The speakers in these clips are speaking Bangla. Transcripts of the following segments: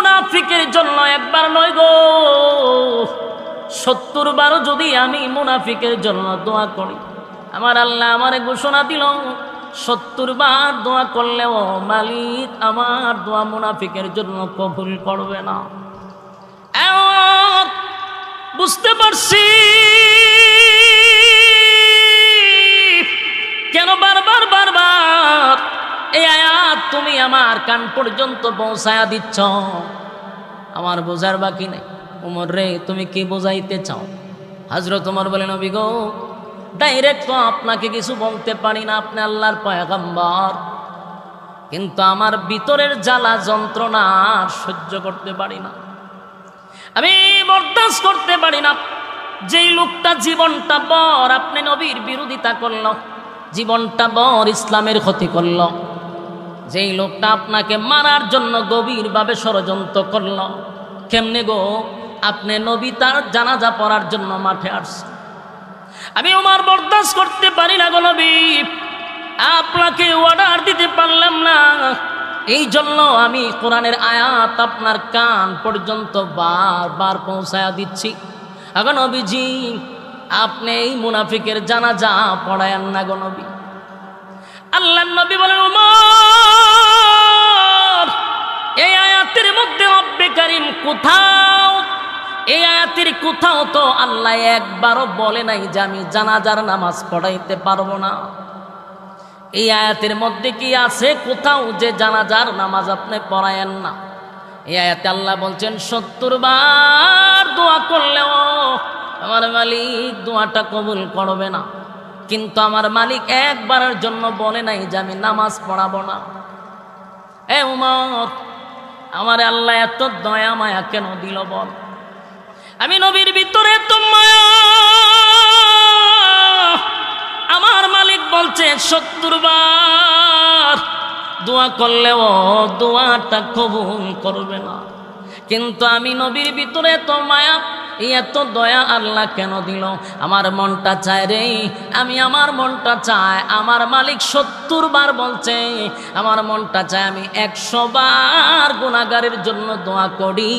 মুনাফিকের জন্য একবার নয় গো। সত্তর বারও যদি আমি মুনাফিকের জন্য দোয়া করি, আমার আল্লাহ আমারে ঘোষণা দিল, সত্তর বার দোয়া করলেও মালিক আমার দোয়া মুনাফিকের জন্য কবুল করবে না। বুঝতে পারছি? কেন বারবার বারবার এই আয়াত তুমি আমার কান পর্যন্ত পৌঁছায়া দিচ্ছ। আমার বোঝার বাকি নেই। উমর রে, তুমি কি বোঝাইতে চাও? হাজরত উমর বলেন অভিগ ডাইরেক্ট তো আপনাকে কিছু বলতে পারি না। আপনি আল্লাহর পয়গম্বর। কিন্তু আমার ভিতরের জ্বালা যন্ত্রণা সহ্য করতে পারি না। আমি বরদাস্ত করতে পারি না। যেই লোকটা জীবনটা বর, আপনি নবীর বিরোধিতা করল। জীবনটা বর, ইসলামের ক্ষতি করল। যেই লোকটা আপনাকে মারার জন্য গভীরভাবে ষড়যন্ত্র করল, কেমনে গো? আপনি নবী তার জানাজা পড়ার জন্য মাঠে আসছে আমি ওমার বরদাস্ত করতে পারি না গো নবী। আপনাকে অর্ডার দিতে পারলাম না। এই জন্য আমি কোরআনের আয়াত আপনার কান পর্যন্ত বারবার পৌঁছায়া দিচ্ছি। এখন নবীজি, আপনি এই মুনাফিকের জানাজা পড়ায়ান না গো নবী। আল্লাহ নবী বলেন, উমর! কোথাও তো আল্লাহ একবারও বলে নাই যে আমি জানাজার নামাজ পড়াইতে পারব না। এই আয়াতের মধ্যে কি আছে? কোথাও যে জানাজার নামাজ আপনি পড়ায়েন না। এই আয়াতে আল্লাহ বলছেন, সত্তর বার দোয়া করলেও আমার মালিক দোয়াটা কবুল করবে না। কিন্তু আমার মালিক একবারের জন্য বলে নাই যে আমি নামাজ পড়াবো না। এ উমর, আমার আল্লাহ এত দয়া মায়া কেন দিল বল? আমি নবীর ভিতরে তো মায়া। আমার মালিক বলছে, সত্তর বার দোয়া করলেও দোয়াটা কবুল করবে না। কিন্তু আমি নবীর ভিতরে তো মায়া এত দয়া আল্লাহ কেন দিল? আমার মনটা চায় রে, আমি আমার মনটা চায় আমার মালিক সত্তর বার বলছে, আমার মনটা চায় আমি একশো বার গুণাগারের জন্য দোয়া করি।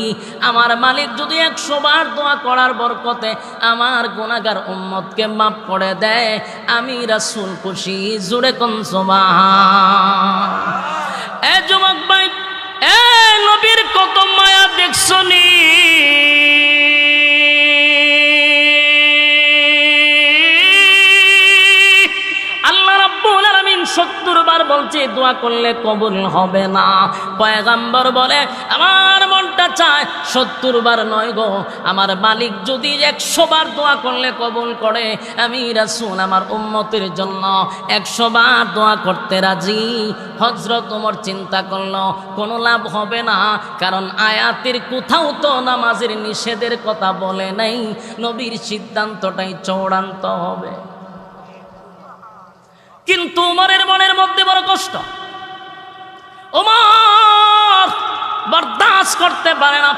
আমার মালিক যদি একশো বার দোয়া করার বরকতে আমার গুণাগার উম্মতকে মাফ করে দেয়, আমি রাসুল খুশি, জুড়ে কনসোমা এ যুবক ভাই, এ নবীর কত মায়া দেখছ বলছে, দোয়া করলে কবুল হবে না। পয়গাম্বর বলে, আমার মনটা চায় সত্তর বার নয় গো। আমার মালিক যদি একশো বার দোয়া করলে কবুল করে, আমি রাসুল আমার উম্মতের জন্য একশো বার দোয়া করতে রাজি। হজরত তোমার চিন্তা করল, কোনো লাভ হবে না, কারণ আয়াতের কোথাও তো নামাজের নিষেধের কথা বলে নাই। নবীর সিদ্ধান্তটাই চৌড়ান্ত হবে। কিন্তু উমরের মনের মধ্যে বড় কষ্ট। উমর বরদাস্ত করতে পারে না,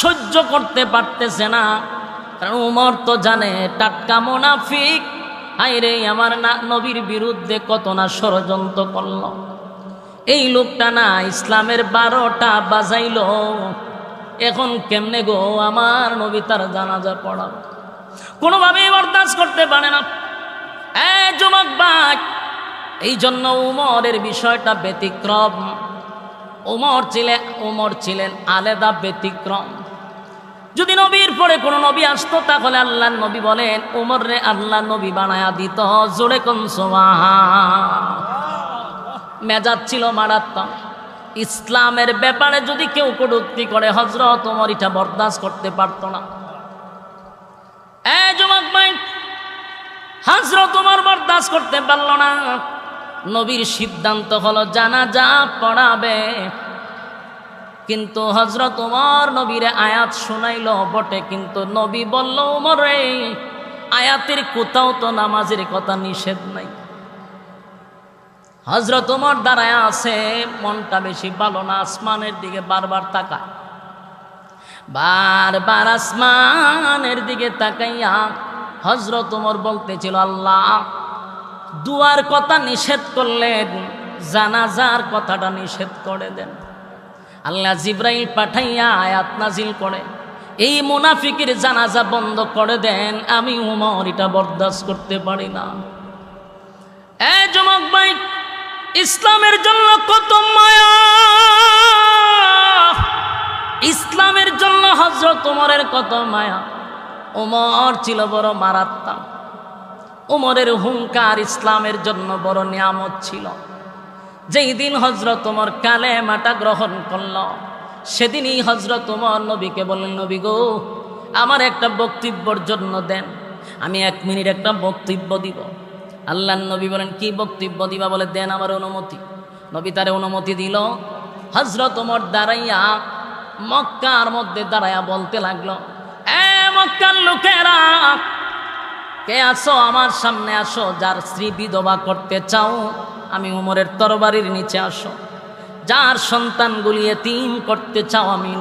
সহ্য করতে পারতেছে না। কারণ উমর তো জানে, টাটকা মোনাফিক আইরে আমার না, নবীর বিরুদ্ধে কত না ষড়যন্ত্র করল। এই লোকটা না ইসলামের বারোটা বাজাইল। এখন কেমনে গো আমার নবী তার জানাজা পড়াবো? কোনোভাবেই বরদাস্ত করতে পারে না। এই জন্য উমরের বিষয়টা ব্যতিক্রম। উমর ছিলেন উমর ছিলেন আলেদা ব্যতিক্রম। যদি নবীর পরে কোনো নবী আসতো, তাহলে আল্লাহ নবী বলেন উমর রে আল্লাহ নবী বানায়া দিত, জোরে কোন মেজাজ ছিল মারাত্মক। ইসলামের ব্যাপারে যদি কেউ কটুক্তি করে হজরত উমর এটা বরদাস্ত করতে পারতো না। এ যুবক ভাই হাজরত তোমার বরদাস্ত করতে পারল না। নবীর সিদ্ধান্ত হলো জানা যা পড়াবে। কিন্তু হজরত উমর নবীরে আয়াত শোনাইল বটে, কিন্তু নবী বলল, উমর আয়াতের কোথাও তো নামাজের কথা নিষেধ নাই। হজরত উমর দাঁড়ায় আছে, মনটা বেশি ভালো না, আসমানের দিকে বারবার তাকায়। বারবার আসমানের দিকে তাকাইয়া হজরত উমর বলতেছিল, আল্লাহ, দুয়ার কথা নিষেধ করলেন, জানাজার কথাটা নিষেধ করে দেন। আল্লাহ জিব্রাইল পাঠাইয়া আয়াত নাজিল করে, এই মুনাফিকের জানাজা বন্ধ করে দেন, আমি উমর এটা বরদাস্ত করতে পারি না। এ যুবক ভাই, ইসলামের জন্য কত মায়া! ইসলামের জন্য হজরত উমরের কত মায়া! উমর ছিল বড় মারাত্মা উমরের হুঙ্কার ইসলামের জন্য বড় নিয়ামত ছিল। যেই দিন হজরত উমর কালে মাটা গ্রহণ করল, সেদিনই হজরত উমর নবীকে বললেন, নবী গো, আমার একটা বক্তব্যর জন্য দেন, আমি এক মিনিট একটা বক্তব্য দিব। আল্লাহ নবী বলেন, কি বক্তব্য দিবা? বলে, দেন আমার অনুমতি। নবী তার অনুমতি দিল। হজরত উমর দাঁড়াইয়া মক্কার মধ্যে দাঁড়াইয়া বলতে লাগল মক্কার লোকেরা, কে আসো আমার সামনে আসো, যার স্ত্রী বিধবা করতে চাও, আমি উমরের তরবারির নিচে আসো। যার সন্তানগুলি এতিম করতে চাও, আমি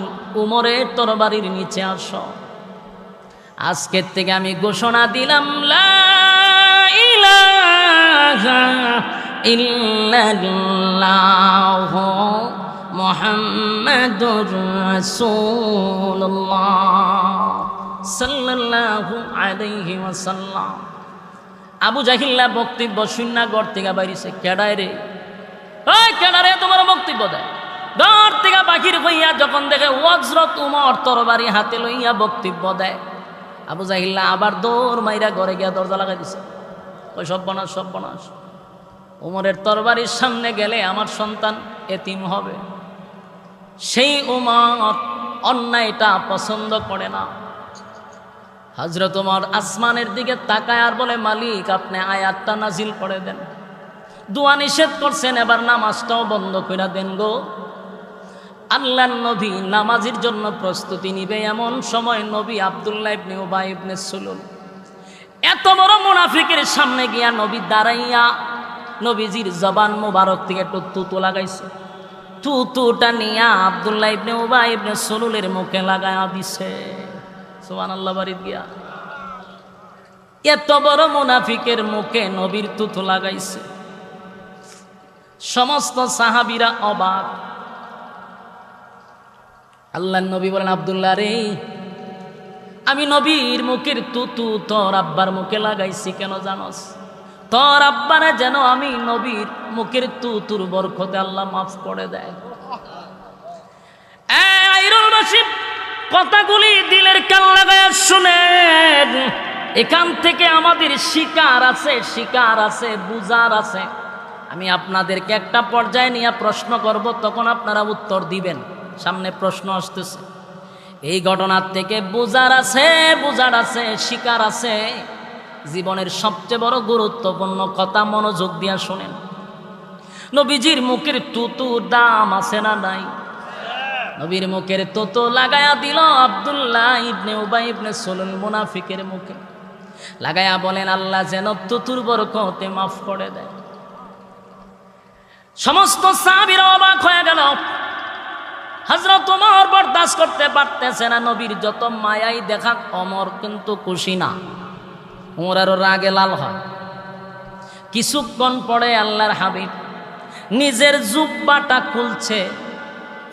উমরের তরবারির নিচে আসো। আজকের থেকে আমি ঘোষণা দিলাম মুহাম্মাদুর রাসূলুল্লাহ। সাল্লাল্লাহু আলাইহি ওয়াসাল্লাম। আবু জাহিল্লা বক্তব্য শূন্য গড় থেকে বাইরেছে কেডায় রে? ওই কেডারে তোমার বক্তব্য দেয়। গড় থেকে বাকির হইয়া যখন দেখে ওয়াজরত উমর তরবারি হাতে লইয়া বক্তব্য দেয়। আবু জাহিল্লা আবার দৌড় মাইরা ঘরে গিয়া দরজা লাগাই দিছে। ওই সব বনাস সব বনাস উমরের তরবারির সামনে গেলে আমার সন্তান এতিম হবে। সেই উমর অন্যায়টা পছন্দ করে না। হজরত উমর আসমানের দিকে তাকায় আর বলে, মালিক, আপনি আয়াতটা নাজিল করে দেন। দোয়া নিষেধ করছেন, এবার নামাজটাও বন্ধ করে দেন গো। আল্লাহ নবী নামাজির জন্য প্রস্তুতি নিবে এমন সময় নবী আবদুল্লাহ ইবনে উবাই ইবনে সুলুল। এত বড় মুনাফিকের সামনে গিয়া নবী দাঁড়াইয়া নবীজির জবান মোবারক থেকে একটু তুতু লাগাইছে। তুতুটা নিয়া আবদুল্লাহ ইবনে উবাই ইবনে সুলুলের মুখে লাগায়া দিছে। সোহান আল্লাহ বাড়ির গিয়া। এত বড় মুনাফিকের মুখে নবীর তুতু লাগাইছে। সমস্ত সাহাবিরা অবাক। আল্লাহ নবী বলেন, আবদুল্লাহ রে, আমি নবীর মুখের তুতু তোর আব্বার মুখে লাগাইছি কেন জানস? তোর আব্বারে যেন আমি নবীর মুখের তুতুর বরকতে আল্লাহ মাফ করে দেয়। কথাগুলি দিলের কান লাগায় শুনেন। এখান থেকে আমাদের শিকার আছে শিকার আছে বুজার আছে। আমি আপনাদেরকে একটা পর্যায়ে নিয়ে প্রশ্ন করব, তখন আপনারা উত্তর দিবেন। সামনে প্রশ্ন আসতেছে। এই ঘটনার থেকে বুজার আছে বুজার আছে, শিকার আছে। জীবনের সবচেয়ে বড় গুরুত্বপূর্ণ কথা মনোযোগ দিয়া শোনেন। নবীজির মুখের তুতু দাম আছে না নাই? নবীর মুখের তোতো লাগায়া দিল আবদুল্লাহ ইবনে উবাই ইবনে সোলুল মুনাফিকের মুখে। লাগায়া বলেন, আল্লাহ যেন তুতুর বরকতে মাফ করে দেয়। সমস্ত সাহাবীরা অবাক হয়ে গেল। হজরত ওমর বরদাস্ত করতে পারতেছে না, নবীর যত মায়াই দেখা অমর কিন্তু খুশি না। ওমর আরও রাগে লাল হয়। কিছুক্ষণ পরে আল্লাহর হাবিব নিজের জুব্বাটা খুলছে।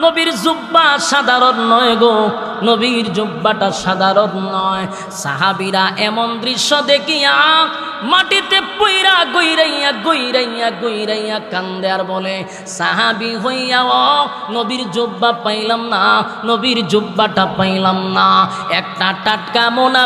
নবীর জুব্বা সাধারণ নয় গো। নবীর জুব্বাটা সাধারণ নয়। সাহাবিরা এমন দৃশ্য দেখিয়া মাটিতে পইরা গইরাইয়া গইরাইয়া গইরাইয়া কান্দে আর বলে, সাহাবি হইয়া ও নবীর জুব্বা পাইলাম না, নবীর জুব্বাটা পাইলাম না। একটা টাটকা মোনা